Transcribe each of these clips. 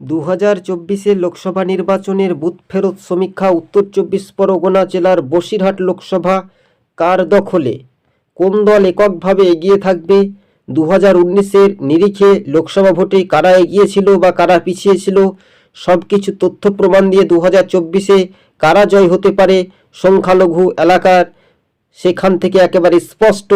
দু হাজার চব্বিশে লোকসভা নির্বাচনের বুথ ফেরত সমীক্ষা উত্তর চব্বিশ পরগনা জেলার বসিরহাট লোকসভা কার দখলে? কোন দল এককভাবে এগিয়ে থাকবে? দু হাজার উনিশের নিরিখে লোকসভা ভোটে কারা এগিয়েছিল বা কারা পিছিয়ে ছিল সব কিছু তথ্য প্রমাণ দিয়ে দু হাজার চব্বিশে কারা জয় হতে পারে সংখ্যালঘু এলাকার? সেখান থেকে একেবারে স্পষ্ট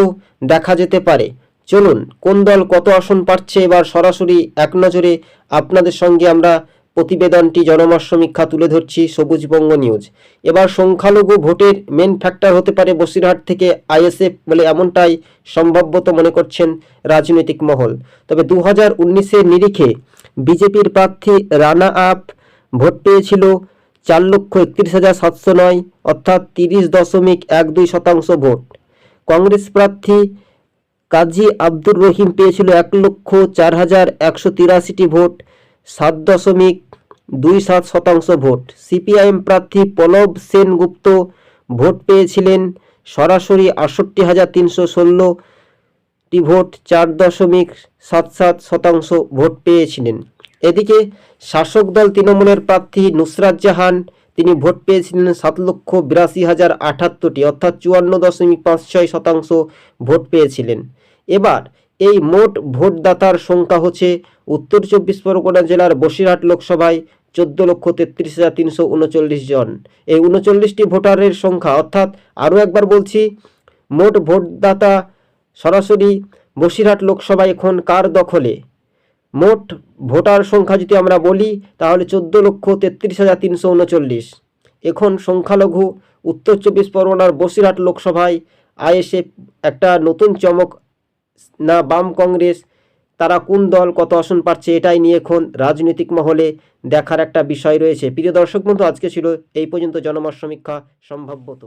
দেখা যেতে পারে। চলুন, কোন দল কত আসন পাচ্ছে এবার সরাসরি এক নজরে আপনাদের সঙ্গে আমরা প্রতিবেদনটি জনমত সমীক্ষা তুলে ধরছি, সবুজবঙ্গ নিউজ। এবার সংখ্যালঘু ভোটের মেন ফ্যাক্টর হতে পারে বসিরহাট থেকে আইএসএফ বলে এমনটাই সম্ভাব্যত মনে করছেন রাজনৈতিক মহল। তবে দু হাজার উনিশের নিরিখে বিজেপির প্রার্থী রানা আপ ভোট পেয়েছিল চার লক্ষ একত্রিশ হাজার সাতশো নয়, অর্থাৎ তিরিশ দশমিক এক দুই শতাংশ ভোট। কংগ্রেস প্রার্থী কাজী আব্দুর রহিম পেয়েছিল এক লক্ষ চার হাজার একশো তিরাশিটি ভোট, সাত দশমিক দুই সাত শতাংশ ভোট। সিপিআইএম প্রার্থী পলব সেনগুপ্ত ভোট পেয়েছিলেন সরাসরি আটষট্টি হাজার তিনশো ষোলোটি ভোট, চার দশমিক সাত সাত শতাংশ ভোট পেয়েছিলেন। এদিকে শাসক দল তৃণমূলের প্রার্থী নুসরাত জাহান, তিনি ভোট পেয়েছিলেন সাত লক্ষ বিরাশি হাজার আটাত্তরটি, অর্থাৎ চুয়ান্ন দশমিক পাঁচ ছয় শতাংশ ভোট পেয়েছিলেন। এবার এই মোট ভোটদাতার সংখ্যা হচ্ছে উত্তর চব্বিশ পরগনা জেলার বসিরহাট লোকসভায় চোদ্দ লক্ষ তেত্রিশ হাজার তিনশো উনচল্লিশ জন। এই উনচল্লিশটি ভোটারের সংখ্যা, অর্থাৎ আরও একবার বলছি, মোট ভোটদাতা সরাসরি বসিরহাট লোকসভায় এখন কার দখলে? মোট ভোটার সংখ্যা যদি আমরা বলি, তাহলে চোদ্দ লক্ষ তেত্রিশ হাজার তিনশো উনচল্লিশ। এখন সংখ্যালঘু উত্তর চব্বিশ পরগনার বসিরহাট লোকসভায় আইএসএফ একটা নতুন চমক না বাম কংগ্রেস, তারা কোন দল কত আসন পাচ্ছে এটাই নিয়ে এখন রাজনৈতিক মহলে দেখার একটা বিষয় রয়েছে। প্রিয় দর্শক বন্ধু, আজকে ছিল এই পর্যন্ত জনমত সমীক্ষা সম্ভাব্যত